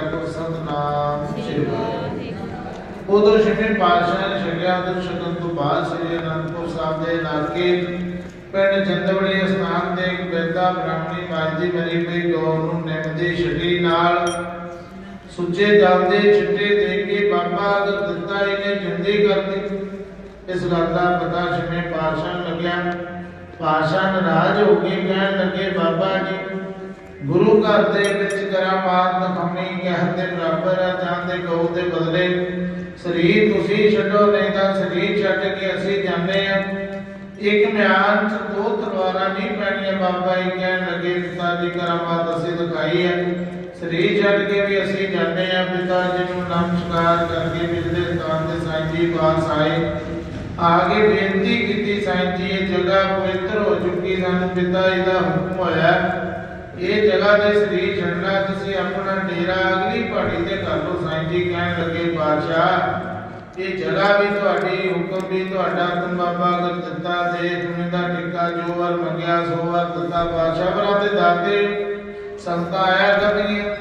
ਕਰੋ ਸਤਨਾਮ ਸ੍ਰੀ ਉਦੋਂ ਛੇਵੇਂ ਪਾਤਸ਼ਾਹ ਨੇ ਛਕਿਆ ਉਦੋਂ ਛਕਣ ਤੋਂ ਬਾਅਦ ਸ੍ਰੀ ਅਨੰਦਪੁਰ ਸਾਹਿਬ ਦੇ ਇਲਾਕੇ ਪਿੰਡ ਚੰਦਵੜੀ ਸਥਾਨ ਤੇ ਇੱਕ ਬੇਦਾ ਬ੍ਰਾਹਮਣੀ ਮਾਰਦੀ ਮਰੀ ਪਈ ਗੌਰ ਨੂੰ ਨਿੰਮ ਦੀ ਨਾਲ ਸੁੱਚੇ ਜਲ ਦੇ ਦੇ ਕੇ ਬਾਬਾ ਅਗਰ ਦਿੱਤਾ ਇਹਨੇ ਜਿੰਦੀ ਕਰ ਇਸ ਗੱਲ ਦਾ ਪਤਾ ਛੇਵੇਂ ਪਾਤਸ਼ਾਹ ਲੱਗਿਆ। ਪਾਤਸ਼ਾਹ ਨਾਰਾਜ਼ ਹੋ ਕੇ ਕਹਿਣ ਲੱਗੇ, ਬਾਬਾ ਜੀ ਗੁਰੂ ਘਰ ਦੇ ਵਿੱਚ ਕਰਾਮਾਤ ਨਖਮੀ ਕਹਿਣ ਦੇ ਬਰਾਬਰ ਹੈ ਜਾਂ ਦੇ ਗਊ ਦੇ ਬਦਲੇ। ਸਰੀਰ ਤੁਸੀਂ ਛੱਡੋ, ਨਹੀਂ ਤਾਂ ਸਰੀਰ ਛੱਡ ਕੇ ਅਸੀਂ ਜਾਂਦੇ ਆ ਇੱਕ ਮਿਆਨ ਚ ਦੋ ਤਲਵਾਰਾਂ ਨਹੀਂ ਪੈਣੀਆਂ, ਬਾਬਾ ਜੀ ਕਹਿਣ ਲੱਗੇ, ਪਿਤਾ ਜੀ ਕਰਾਮਾਤ ਅਸੀਂ ਦਿਖਾਈ ਹੈ। ਸਰੀਰ ਛੱਡ ਕੇ ਵੀ ਅਸੀਂ ਜਾਂਦੇ ਆ ਪਿਤਾ ਜੀ ਨੂੰ ਨਮਸਕਾਰ ਕਰਕੇ ਪਿਛਲੇ ਸਥਾਨ ਤੇ ਸਾਈਂ ਜੀ ਪਾਸ ਆਏ। ਆਗੇ ਬੇਨਤੀ ਕੀਤੀ, ਸਾਈਂ ਜੀ ਇਹ ਜਗ੍ਹਾ ਪਵਿੱਤਰ ਹੋ ਚੁੱਕੀ ਸਾਨੂੰ, ਪਿਤਾ ਜੀ ਦਾ ਹੁਕਮ ਹੋਇਆ। ਇਹ ਜਗ੍ਹਾ ਤੇ ਸਰੀਰ ਛੱਡਣਾ ਤੁਸੀਂ ਆਪਣਾ ਡੇਰਾ ਅਗਲੀ ਪਹਾੜੀ ਤੇ ਕਰ ਲਓ, ਸਾਈਂ ਜੀ ਕਹਿਣ ਲੱਗੇ, ਬਾਦਸ਼ਾਹ, ਇਹ ਜਗ੍ਹਾ ਵੀ ਤੁਹਾਡੀ, ਹੁਕਮ ਵੀ ਤੁਹਾਡਾ ਤੁਮ ਬਾਬਾ ਅਗਰ ਦਿੱਤਾ ਦੇ ਤੁਮੇ ਦਾ ਟਿੱਕਾ ਜੋ ਵਰ ਮੰਗਿਆ, ਸੋ ਵਰ ਦਿੱਤਾ, ਬਾਦਸ਼ਾਹ ਵਰਾਂ ਤੇ ਦਾਤੇ ਸੰਗਤਾਂ ਆਇਆ ਕਰਨਗੀਆਂ।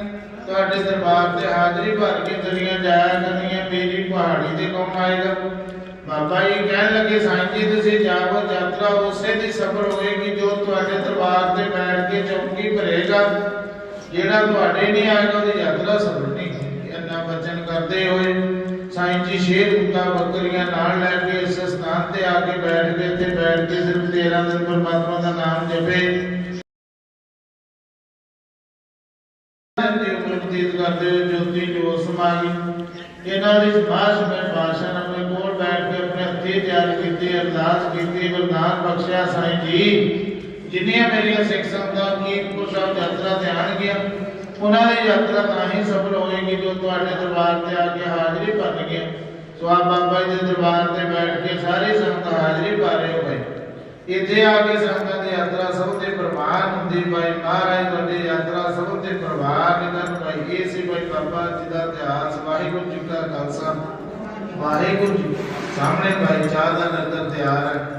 ਤੁਹਾਡੇ ਦਰਬਾਰ ਤੇ ਹਾਜ਼ਰੀ ਭਰ ਕੇ ਚਲੀਆਂ ਜਾਇਆ ਕਰਨਗੀਆਂ ਮੇਰੀ ਪਹਾੜੀ ਤੇ ਕੌਣ ਆਏਗਾ? ਬਾਬਾ ਜੀ ਕਹਿਣ ਲੱਗੇ, ਸਾਈਂ ਜੀ, ਤੁਸੀਂ ਜਾਵੋ, ਯਾਤਰਾ ਉਸੇ ਦੀ ਸਫਲ ਹੋਏਗੀ ਜੋ ਤੁਹਾਡੇ ਦਰਬਾਰ ਤੇ ਬੈਠ ਕੇ ਚੌਕੀ ਭਰੇਗਾ ਜਿਹੜਾ ਤੁਹਾਡੇ ਨਹੀਂ ਆਏਗਾ ਉਹਦੀ ਯਾਤਰਾ ਸਫਲ ਨਹੀਂ ਹੋਏਗੀ ਇੰਨਾ ਵਚਨ ਕਰਦੇ ਹੋਏ ਸਾਈਂ ਜੀ ਸ਼ੇਰ ਕੁੱਤਾ ਬੱਕਰੀਆਂ ਨਾਲ ਲੈ ਕੇ ਇਸ ਸਥਾਨ ਤੇ ਆ ਕੇ ਬੈਠ ਗਏ ਤੇ ਬੈਠ ਕੇ ਸਿਰਫ 13 ਦਿਨ ਪਰਮਾਤਮਾ ਦਾ ਨਾਮ ਜਪੇ ਦੀ ਉਮਰ ਬਤੀਤ ਕਰਦੇ ਹੋਏ ਜੋਤੀ ਜੋਤ ਸਮਾਈ ਇਹਨਾਂ ਦੀ ਸਮਾਜ ਮੈਂ ਬਾਦਸ਼ਾਹ ਨੇ ਆਪਣੇ ਕੋਲ ਬੈਠ ਕੇ ਆਪਣੇ ਹੱਥੀਂ ਤਿਆਰ ਕੀਤੀ ਅਰਦਾਸ ਕੀਤੀ ਵਰਦਾਨ ਬਖਸ਼ਿਆ ਸਾਈਂ ਜੀ ਜਿੰਨੀਆਂ ਮੇਰੀਆਂ ਸਿੱਖ ਸੰਗਤਾਂ ਕੀਰਤਪੁਰ ਸਾਹਿਬ ਯਾਤਰਾ ਤੇ ਆਣਗੀਆਂ ਉਹਨਾਂ ਦੀ ਯਾਤਰਾ ਤਾਂ ਹੀ ਸਫਲ ਹੋਏਗੀ ਜੋ ਤੁਹਾਡੇ ਦਰਬਾਰ ਤੇ ਆ ਕੇ ਹਾਜ਼ਰੀ ਭਰਨਗੇ ਸੋ ਆਪ ਬਾਬਾ ਜੀ ਦੇ ਦਰਬਾਰ ਤੇ ਬੈਠ ਕੇ ਸਾਰੀ ਸੰਗਤ ਹਾਜ਼ਰੀ ਭਰ ਰਹੇ ਹੋਏ। ਇੱਥੇ ਆ ਕੇ ਸੰਗਤ ਦੀ ਯਾਤਰਾ ਸਭ ਦੇ ਪ੍ਰਵਾਨ ਹੁੰਦੀ ਭਾਈ ਮਹਾਰਾਜ ਤੁਹਾਡੀ ਯਾਤਰਾ ਸਭ ਦੇ ਪ੍ਰਵਾਨ ਕਰਨ ਭਾਈ। ਇਹ ਸੀ ਭਾਈ ਬਾਬਾ ਜੀ ਦਾ ਇਤਿਹਾਸ। ਵਾਹਿਗੁਰੂ ਜੀ ਕਾ ਖਾਲਸਾ। ਵਾਹਿਗੁਰੂ ਜੀ ਸਾਹਮਣੇ ਭਾਈ ਚਾਹ ਦਾ ਲੰਗਰ ਤਿਆਰ ਹੈ।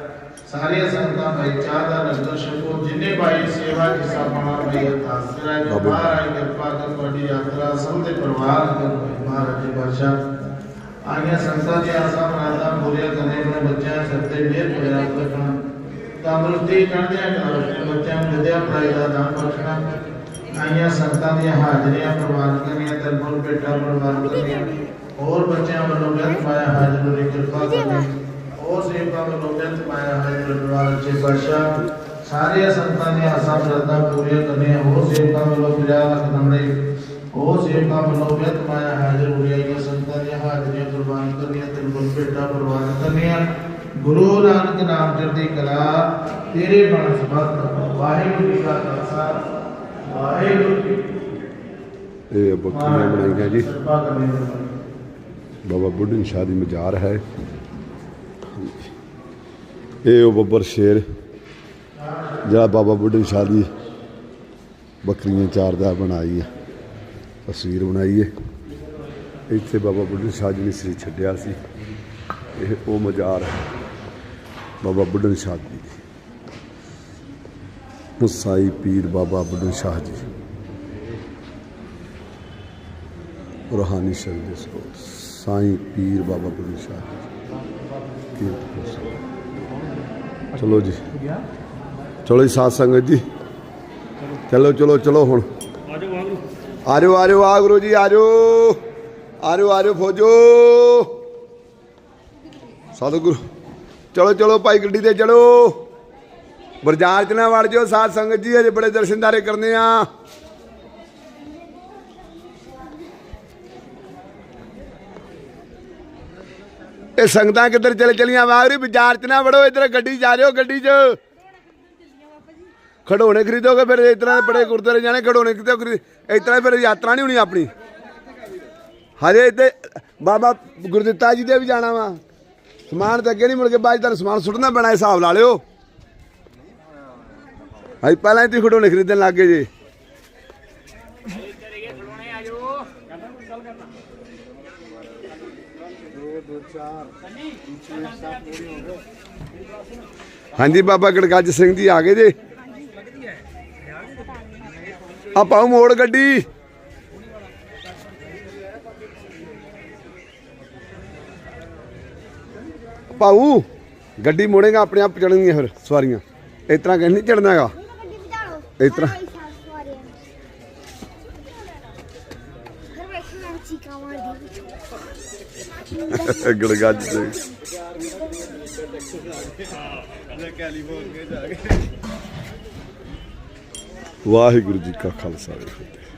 ਸਾਰੀਆਂ ਸੰਗਤਾਂ ਭਾਈ ਚਾਹ ਦਾ ਲੰਗਰ ਛਕੋ ਜਿੰਨੇ ਭਾਈ ਸੇਵਾ ਦੀ ਸਾਪਣਾ ਭਾਈ ਅਰਦਾਸ ਕਰਾਏ ਬਾਬਾ। ਮਹਾਰਾਜ ਕਿਰਪਾ ਕਰ ਤੁਹਾਡੀ ਯਾਤਰਾ ਸਭ ਦੇ ਪ੍ਰਵਾਨ ਕਰ ਭਾਈ ਮਹਾਰਾਜ ਜੀ ਬਾਦਸ਼ਾਹ ਆਈਆਂ ਸੰਗਤਾਂ ਦੀ ਆਸਾਂ ਮਰਾਦਾਂ ਪੂਰੀਆਂ ਕਰਨੇ ਆਪਣੇ ਬੱਚਿਆਂ ਸਿਰ ਤੇ ਮਿਹਰ ਹੋਇਆ ਰੱਖਣਾ ਤੰਦਰੁਸਤੀ ਚੜ੍ਹਦਿਆਂ ਕਰੋ ਆਪਣੇ ਬੱਚਿਆਂ ਨੂੰ ਵਿਦਿਆ ਪੜਾਈ ਦਾ ਦਾਨ ਬਖਸ਼ਣਾ ਆਈਆਂ ਸੰਗਤਾਂ ਦੀਆਂ ਹਾਜ਼ਰੀਆਂ ਪ੍ਰਵਾਨ ਕਰਨੀਆਂ ਤਰਪੁਰ ਭੇਟਾ ਪ੍ਰਵਾਨ ਕਰਨੀਆਂ ਹੋਰ ਬੱਚਿਆਂ ਵੱਲੋਂ ਬਿਆਨ ਪਾਇਆ ਹਾਜ਼ਰ ਦੀ ਕਿਰਪਾ ਕਰਨੀ ਹੋਰ ਸੇਵਕਾਂ ਵੱਲੋਂ ਬਿਆਨ ਪਾਇਆ ਹਾਜ਼ਰ ਦਰਬਾਰ ਚ ਬਾਦਸ਼ਾਹ ਸਾਰੀਆਂ ਸੰਗਤਾਂ ਦੀਆਂ ਆਸਾਂ ਸ਼ਰਧਾ ਪੂਰੀਆਂ ਕਰਨੀਆਂ ਹੋਰ ਸੇਵਕਾਂ ਵੱਲੋਂ 50 ਲੱਖ ਨੰਬਰੇ ਹੋਰ ਸੇਵਕਾਂ ਵੱਲੋਂ ਬਿਆਨ ਪਾਇਆ ਹਾਜ਼ਰ ਹੋਈਆਂ ਇਹ ਸੰਗਤਾਂ ਦੀਆਂ ਹਾਜ਼ਰੀਆਂ ਕੁਰਬਾਨ ਕਰਨੀਆਂ ਤਰਪੁਰ ਭੇਟਾ ਪ੍ਰਵਾਨ ਕਰਨੀਆਂ। ਗੁਰੂ ਨਾਨਕ ਨਾਮ ਚੜ੍ਹਦੀ ਕਲਾ ਤੇਰੇ ਬਣ ਸਮਤ ਵਾਹਿਗੁਰੂ ਜੀ ਕਾ ਖਾਲਸਾ ਵਾਹਿਗੁਰੂ ਜੀ ਇਹ ਬੱਕਰੀਆਂ ਬਣਾਈਆਂ ਜੀ? ਕਰਨੀ ਬਾਬਾ ਬੁੱਢਨ ਸ਼ਾਹ ਦੀ ਮਜ਼ਾਰ ਹੈ। ਇਹ ਉਹ ਬੱਬਰ ਸ਼ੇਰ, ਜਿਹੜਾ ਬਾਬਾ ਬੁੱਢਨ ਸ਼ਾਹ ਦੀ ਬੱਕਰੀਆਂ ਚਾਰਦਾ ਬਣਾਈ ਹੈ, ਤਸਵੀਰ ਬਣਾਈ ਹੈ। ਇੱਥੇ ਬਾਬਾ ਬੁੱਢਨ ਸ਼ਾਹ ਜੀ ਨੇ ਸ੍ਰੀ ਛੱਡਿਆ ਸੀ। ਇਹ ਉਹ ਮਜ਼ਾਰ ਹੈ, ਬਾਬਾ ਬੁੱਢਨ ਸ਼ਾਹ ਜੀ ਦੀ। ਮੁਸਾਈ ਪੀਰ ਬਾਬਾ ਬੁੱਢਨ ਸ਼ਾਹ ਜੀ। ਰੂਹਾਨੀ ਸ਼ਰਨ ਦੇ ਸਰੋਤ, ਸਾਈਂ ਪੀਰ ਬਾਬਾ ਬੁੱਢਨ ਸ਼ਾਹ ਜੀ। ਚਲੋ ਜੀ। ਚਲੋ ਜੀ, ਸਾਧ ਸੰਗਤ ਜੀ। ਚਲੋ ਚਲੋ ਚਲੋ ਹੁਣ। ਆਜੋ ਆਜੋ ਆ ਗੁਰੂ ਜੀ, ਆਜੋ। ਆਜੋ ਆਜੋ, ਫੌਜੋ। ਸਤਿਗੁਰੂ। ਚਲੋ ਚਲੋ, ਭਾਈ ਗੱਡੀ ਤੇ ਚਲੋ। ਬਰਜਾਰ ਚ ਨਾ ਵੜ ਜਾਓ, ਸਾਧ ਸੰਗਤ ਜੀ ਅਜੇ ਬੜੇ ਦਰਸ਼ਨਦਾਰੇ ਕਰਨੇ ਆ। ਇਹ ਸੰਗਤਾਂ ਕਿੱਧਰ ਚਲੇ ਚਲੀਆਂ? ਵਾਗਰੀ ਬਾਜ਼ਾਰ ਚ ਨਾ ਵੜੋ, ਇਧਰ ਗੱਡੀ ਜਾ ਰਹੇ ਹੋ ਗੱਡੀ 'ਚ। ਖਡੋਣੇ ਖਰੀਦੋਗੇ ਫਿਰ, ਇਸ ਤਰ੍ਹਾਂ ਬੜੇ ਗੁਰਦੁਆਰੇ ਜਾਣੇ, ਖਡੋਣੇ ਕਿਤੇ ਇਸ ਤਰ੍ਹਾਂ ਫਿਰ ਯਾਤਰਾ ਨਹੀਂ ਹੋਣੀ ਆਪਣੀ। ਹਜੇ ਇੱਥੇ ਬਾਬਾ ਗੁਰਦਿੱਤਾ ਜੀ ਦੇ ਵੀ ਜਾਣਾ ਵਾ। ਸਮਾਨ ਤਾਂ ਅੱਗੇ ਨਹੀਂ ਮੁੜ ਕੇ ਬਾਅਦ 'ਚ ਤੁਹਾਨੂੰ ਸਮਾਨ ਸੁੱਟਣਾ ਪੈਣਾ ਹਿਸਾਬ ਲਾ ਲਿਓ। ਹਾਈ ਪਹਿਲਾਂ ਹੀ ਤੁਸੀਂ ਖਡੋਣੇ ਖਰੀਦਣ ਲੱਗ ਗਏ ਜੀ। ਹਾਂਜੀ ਬਾਬਾ ਗੜਗੱਜ ਸਿੰਘ ਜੀ ਆ ਗਏ ਜੇ। ਆ ਪਾਉ ਮੋੜ ਗੱਡੀ। ਪਾਉ ਗੱਡੀ ਮੋੜੇਗਾ ਆਪਣੇ ਆਪ ਚੜਨਗੀਆਂ ਫਿਰ ਸਵਾਰੀਆਂ। ਇਸ ਤਰ੍ਹਾਂ ਕਹਿੰਦੀ ਚੜਨਾਗਾ ਇਸ ਤਰ੍ਹਾਂ ਗੜਗੱਜ ਸਿੰਘ ਕੈਲੀਫੋਰਨੀਆ ਵਾਹਿਗੁਰੂ ਜੀ ਕਾ ਖਾਲਸਾ ਵਾਹਿਗੁਰੂ